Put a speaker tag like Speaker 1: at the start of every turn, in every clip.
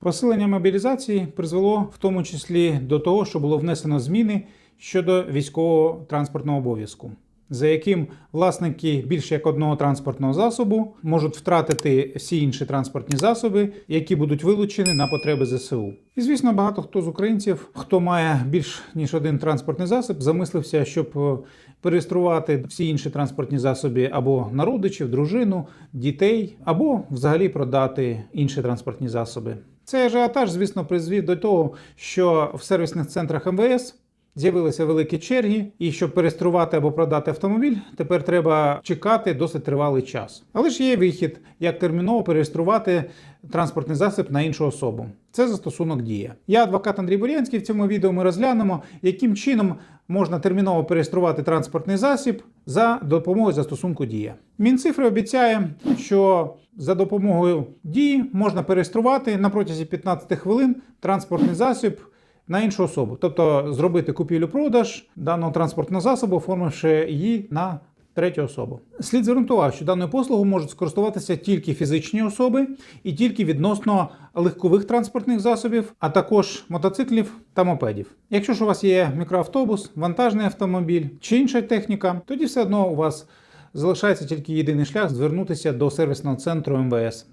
Speaker 1: Посилення мобілізації призвело в тому числі до того, що було внесено зміни щодо військового транспортного обов'язку, за яким власники більше як одного транспортного засобу можуть втратити всі інші транспортні засоби, які будуть вилучені на потреби ЗСУ. І звісно, багато хто з українців, хто має більш ніж один транспортний засіб, замислився, щоб е, переєструвати всі інші транспортні засоби або на родичів, дружину, дітей, або взагалі продати інші транспортні засоби. Цей ажіотаж, звісно, призвів до того, що в сервісних центрах МВС з'явилися великі черги, і щоб переструвати або продати автомобіль, тепер треба чекати досить тривалий час. Але ж є вихід, як терміново переєструвати транспортний засіб на іншу особу. Це застосунок дія. Я адвокат Андрій Бурянський. В цьому відео ми розглянемо, яким чином можна терміново переєструвати транспортний засіб за допомогою застосунку дія. Мінцифри обіцяє, що за допомогою дії можна переєструвати на протязі 15 хвилин транспортний засіб на іншу особу, тобто зробити купівлю-продаж даного транспортного засобу, оформивши її на третю особу. Слід звернути увагу, що даною послугою можуть скористуватися тільки фізичні особи і тільки відносно легкових транспортних засобів, а також мотоциклів та мопедів. Якщо ж у вас є мікроавтобус, вантажний автомобіль чи інша техніка, тоді все одно у вас залишається тільки єдиний шлях звернутися до сервісного центру МВС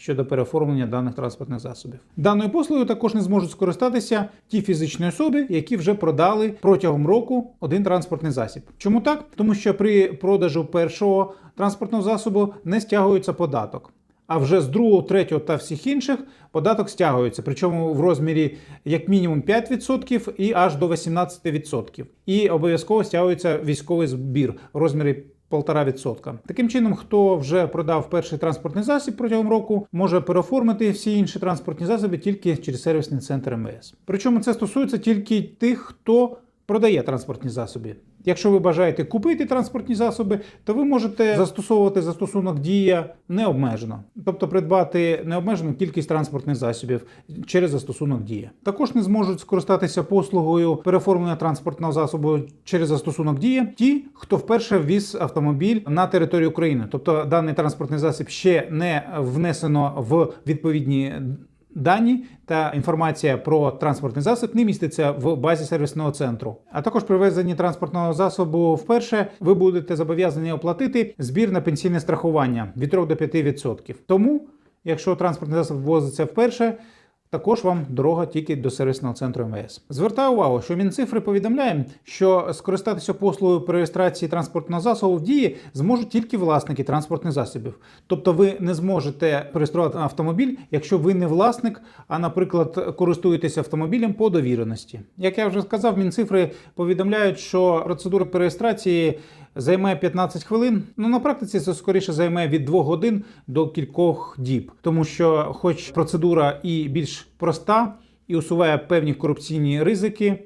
Speaker 1: щодо переоформлення даних транспортних засобів. Даною послугою також не зможуть скористатися ті фізичні особи, які вже продали протягом року один транспортний засіб. Чому так? Тому що при продажу першого транспортного засобу не стягується податок. А вже з другого, третього та всіх інших податок стягується, причому в розмірі як мінімум 5% і аж до 18%. І обов'язково стягується військовий збір в розмірі 1,5%. Таким чином, хто вже продав перший транспортний засіб протягом року, може переоформити всі інші транспортні засоби тільки через сервісний центр МВС. Причому це стосується тільки тих, хто продає транспортні засоби. Якщо ви бажаєте купити транспортні засоби, то ви можете застосовувати застосунок дія необмежено, тобто придбати необмежену кількість транспортних засобів через застосунок дія. Також не зможуть скористатися послугою переоформлення транспортного засобу через застосунок дія ті, хто вперше ввіз автомобіль на територію України, тобто даний транспортний засіб ще не внесено в відповідні Дані та інформація про транспортний засіб не міститься в базі сервісного центру. А також при везенні транспортного засобу вперше ви будете зобов'язані оплатити збір на пенсійне страхування від 3 до 5%. Тому, якщо транспортний засіб ввозиться вперше, також вам дорога тільки до сервісного центру МВС. Звертаю увагу, що Мінцифри повідомляє, що скористатися послугою при реєстрації транспортного засобу в дії зможуть тільки власники транспортних засобів. Тобто ви не зможете переєструвати автомобіль, якщо ви не власник, а, наприклад, користуєтеся автомобілем по довіреності. Як я вже сказав, Мінцифри повідомляють, що процедура перереєстрації займає 15 хвилин. Ну на практиці це скоріше займе від 2 годин до кількох діб, тому що, хоч процедура і більш проста, і усуває певні корупційні ризики.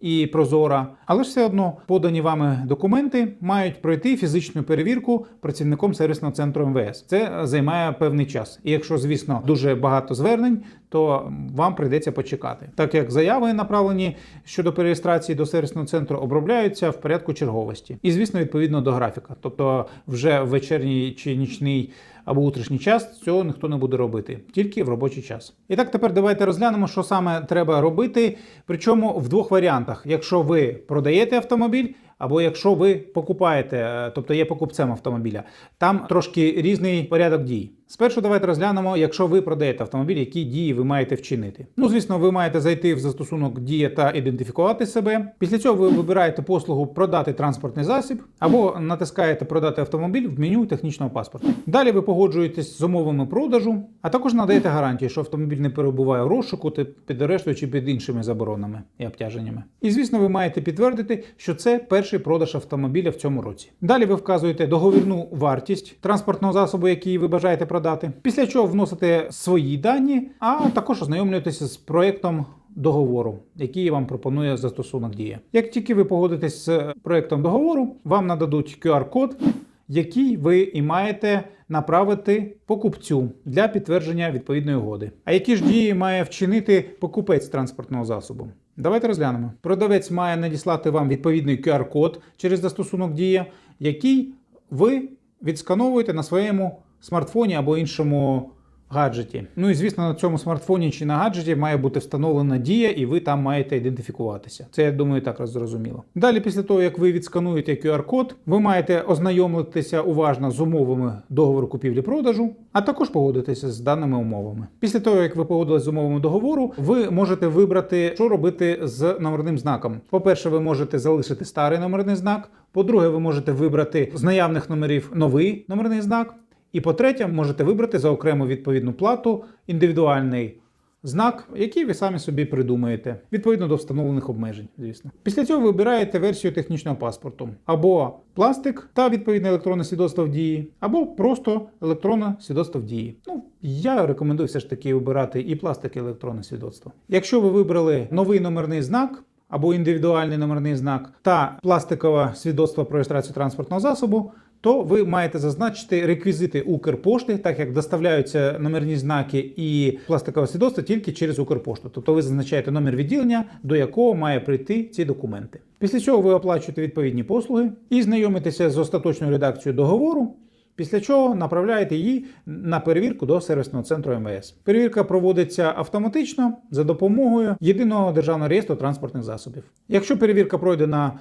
Speaker 1: І прозора, але ж все одно подані вами документи мають пройти фізичну перевірку працівником сервісного центру МВС. Це займає певний час. І якщо, звісно, дуже багато звернень, то вам прийдеться почекати, так як заяви направлені щодо перереєстрації до сервісного центру обробляються в порядку черговості, і звісно, відповідно до графіка, тобто вже в вечірній чи нічний або утрішній час цього ніхто не буде робити, тільки в робочий час. І так тепер давайте розглянемо, що саме треба робити. Причому в двох варіантах: якщо ви продаєте автомобіль. Або якщо ви покупаєте, е, тобто є покупцем автомобіля, там трошки різний порядок дій. Спершу давайте розглянемо, якщо ви продаєте автомобіль, які дії ви маєте вчинити. Ну, звісно, ви маєте зайти в застосунок Дія та ідентифікувати себе. Після цього ви вибираєте послугу продати транспортний засіб або натискаєте продати автомобіль в меню технічного паспорту. Далі ви погоджуєтесь з умовами продажу, а також надаєте гарантію, що автомобіль не перебуває в розшуку та під арештою чи під іншими заборонами і обтяженнями. І звісно, ви маєте підтвердити, що це перший продаж автомобіля в цьому році. Далі ви вказуєте договірну вартість транспортного засобу, який ви бажаєте продати. Після чого вносите свої дані, а також ознайомлюєтеся з проектом. Договору, який вам пропонує застосунок дія. Як тільки ви погодитесь з проектом договору, вам нададуть QR-код, який ви і маєте направити покупцю для підтвердження відповідної угоди. А які ж дії має вчинити покупець транспортного засобу? Давайте розглянемо. Продавець має надіслати вам відповідний QR-код через застосунок Дія, який ви відскановуєте на своєму смартфоні або іншому гаджеті. Ну і звісно, на цьому смартфоні чи на гаджеті має бути встановлена дія, і ви там маєте ідентифікуватися. Це я думаю, так раз зрозуміло. Далі, після того як ви відскануєте QR-код, ви маєте ознайомитися уважно з умовами договору купівлі-продажу, а також погодитися з даними умовами. Після того, як ви погодились з умовами договору, ви можете вибрати, що робити з номерним знаком. По-перше, ви можете залишити старий номерний знак. По-друге, ви можете вибрати з наявних номерів новий номерний знак. І по-третє, можете вибрати за окрему відповідну плату індивідуальний знак, який ви самі собі придумаєте, відповідно до встановлених обмежень, звісно. Після цього ви вибираєте версію технічного паспорту або пластик та відповідне електронне свідоцтво в дії, або просто електронне свідоцтво в дії. Ну, я рекомендую все ж таки вибирати і пластик, і електронне свідоцтво. Якщо ви вибрали новий номерний знак. Або індивідуальний номерний знак та пластикове свідоцтво про реєстрацію транспортного засобу, то ви маєте зазначити реквізити Укрпошти, так як доставляються номерні знаки і пластикове свідоцтво тільки через Укрпошту. Тобто ви зазначаєте номер відділення, до якого має прийти ці документи. Після цього ви оплачуєте відповідні послуги і знайомитеся з остаточною редакцією договору. Після чого направляєте її на перевірку до сервісного центру МВС. Перевірка проводиться автоматично за допомогою єдиного державного реєстру транспортних засобів. Якщо перевірка пройдена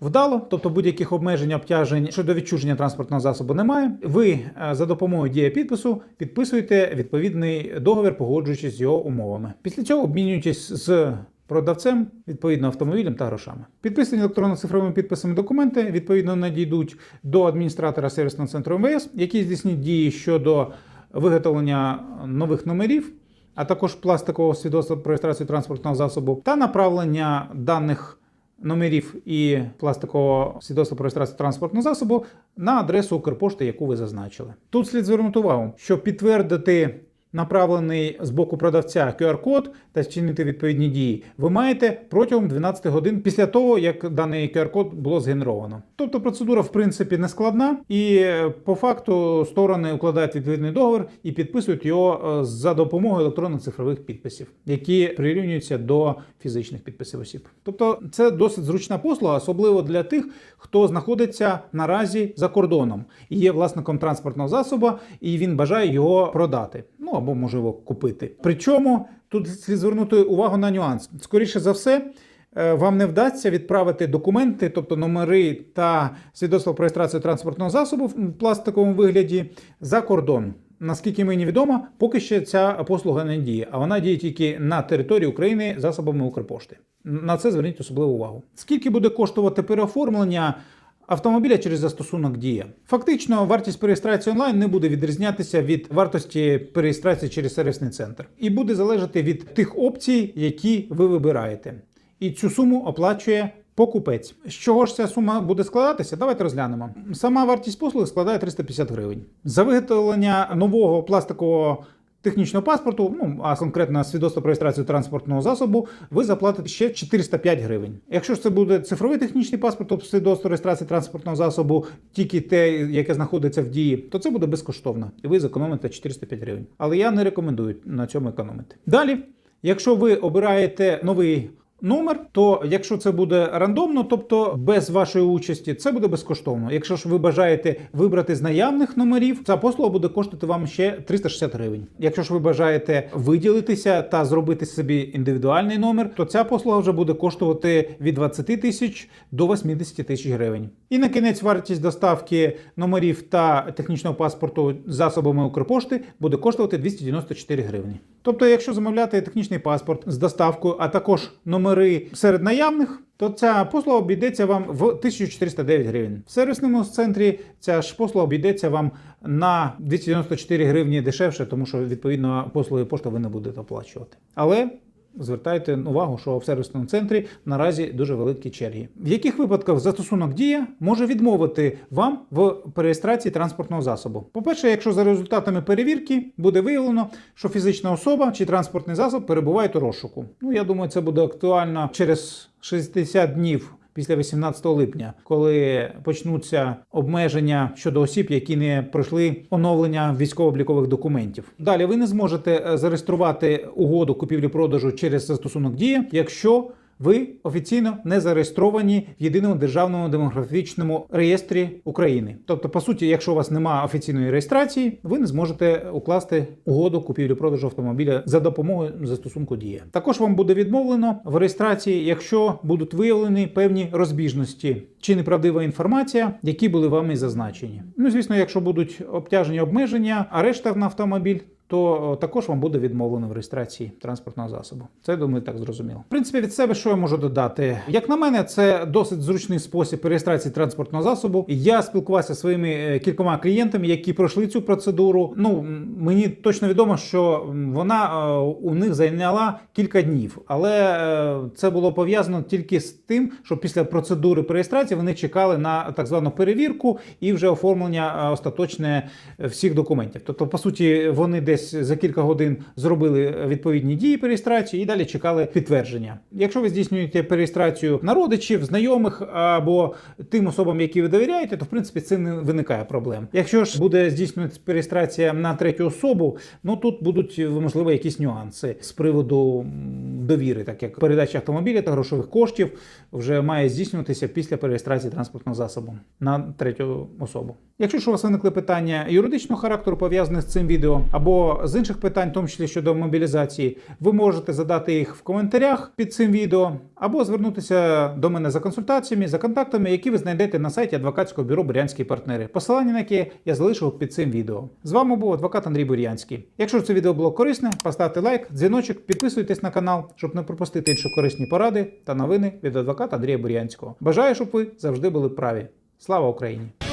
Speaker 1: вдало, тобто будь-яких обмежень обтяжень щодо відчуження транспортного засобу немає. Ви е, за допомогою дія підпису підписуєте відповідний договір, погоджуючись з його умовами. Після цього обмінюєтесь з продавцем, відповідно автомобілем та грошами. Підписані електронно-цифровими підписами документи відповідно надійдуть до адміністратора сервісного центру МВС, який здійснить дії щодо виготовлення нових номерів. А також пластикового свідоцтва про реєстрацію транспортного засобу та направлення даних номерів і пластикового свідоцтва про реєстрацію транспортного засобу на адресу Укрпошти, яку ви зазначили. Тут слід звернути увагу, щоб підтвердити направлений з боку продавця QR-код та вчинити відповідні дії, ви маєте протягом 12 годин після того, як даний QR-код було згенеровано. Тобто процедура, в принципі, не складна, і по факту сторони укладають відповідний договір і підписують його е, за допомогою електронно-цифрових підписів, які прирівнюються до фізичних підписів осіб. Тобто, це досить зручна послуга, особливо для тих, хто знаходиться наразі за кордоном і є власником транспортного засобу, і він бажає його продати. Ну або можливо купити. Причому тут слід звернути увагу на нюанс. Скоріше за все. е, Вам не вдасться відправити документи, тобто номери та свідоцтво про реєстрацію транспортного засобу в пластиковому вигляді за кордон. Наскільки мені відомо, поки що ця послуга не діє, а вона діє тільки на території України засобами Укрпошти. На це зверніть особливу увагу. Скільки буде коштувати переоформлення автомобіля через застосунок Дія? Фактично, вартість перереєстрації онлайн не буде відрізнятися від вартості перереєстрації через сервісний центр і буде залежати від тих опцій, які ви вибираєте. І цю суму оплачує покупець. З чого ж ця сума буде складатися? Давайте розглянемо. Сама вартість послуги складає 350 гривень. За виготовлення нового пластикового технічного паспорту, ну а конкретно свідоцтво про реєстрацію транспортного засобу, ви заплатите ще 405 гривень. Якщо ж це буде цифровий технічний паспорт, тобто свідоцтво реєстрації транспортного засобу, тільки те, яке знаходиться в дії, то це буде безкоштовно, і ви зекономите 405 гривень. Але я не рекомендую на цьому економити. Далі, якщо ви обираєте новий номер, то якщо це буде рандомно, тобто без вашої участі, це буде безкоштовно. Якщо ж ви бажаєте вибрати з наявних номерів, ця послуга буде коштувати вам ще 360 гривень. Якщо ж ви бажаєте виділитися та зробити собі індивідуальний номер, то ця послуга вже буде коштувати від 20 тисяч до 80 тисяч гривень. І на кінець вартість доставки номерів та технічного паспорту засобами Укрпошти буде коштувати 294 гривні. Тобто, якщо замовляти технічний паспорт з доставкою, а також номери серед наявних, то ця послуга обійдеться вам в 1409 гривень. В сервісному центрі ця ж послуга обійдеться вам на 294 гривні дешевше, тому що відповідно послуги пошти ви не будете оплачувати. Але Звертайте увагу, що в сервісному центрі наразі дуже великі черги. В яких випадках застосунок дія може відмовити вам в переєстрації транспортного засобу? По-перше, якщо за результатами перевірки буде виявлено, що фізична особа чи транспортний засіб перебувають у розшуку. Ну я думаю, це буде актуально через 60 днів. Після 18 липня, коли почнуться обмеження щодо осіб, які не пройшли оновлення військово-облікових документів. Далі ви не зможете е, зареєструвати угоду купівлі-продажу через застосунок дія, якщо ви офіційно не зареєстровані в єдиному державному демографічному реєстрі України. Тобто, по суті, якщо у вас немає офіційної реєстрації, ви не зможете укласти угоду купівлі-продажу автомобіля за допомогою застосунку Дія. Також вам буде відмовлено в реєстрації, якщо будуть виявлені певні розбіжності чи неправдива інформація, які були вами зазначені. Ну, звісно, якщо будуть обтяжені обмеження, арешта на автомобіль. То також вам буде відмовлено в реєстрації транспортного засобу. Це думаю, так зрозуміло. В принципі, від себе що я можу додати? Як на мене, це досить зручний спосіб реєстрації транспортного засобу. Я спілкувався зі своїми е, кількома клієнтами, які пройшли цю процедуру. Ну мені точно відомо, що вона е, у них зайняла кілька днів, але е, це було пов'язано тільки з тим, що після процедури реєстрації вони чекали на так звану перевірку і вже оформлення е, остаточне е, всіх документів. Тобто, по суті, вони десь за кілька годин зробили відповідні дії по реєстрації і далі чекали підтвердження. Якщо ви здійснюєте перереєстрацію на родичів, знайомих або тим особам, які ви довіряєте, то в принципі це не виникає проблем. Якщо ж буде здійснюватися перереєстрація на третю особу, ну тут будуть можливо якісь нюанси з приводу довіри, так як передача автомобіля та грошових коштів вже має здійснюватися після перереєстрації транспортного засобу на третю особу. Якщо ж у вас виникли питання юридичного характеру пов'язані з цим відео, або з інших питань, в тому числі щодо мобілізації, ви можете задати їх в коментарях під цим відео, або звернутися до мене за консультаціями, за контактами, які ви знайдете на сайті адвокатського бюро Бурянські партнери. Посилання на яке я залишив під цим відео. З вами був адвокат Андрій Бурянський. Якщо це відео було корисне, поставте лайк, дзвіночок, підписуйтесь на канал, щоб не пропустити інші корисні поради та новини від адвоката Андрія Бурянського. Бажаю, щоб ви завжди були праві. Слава Україні!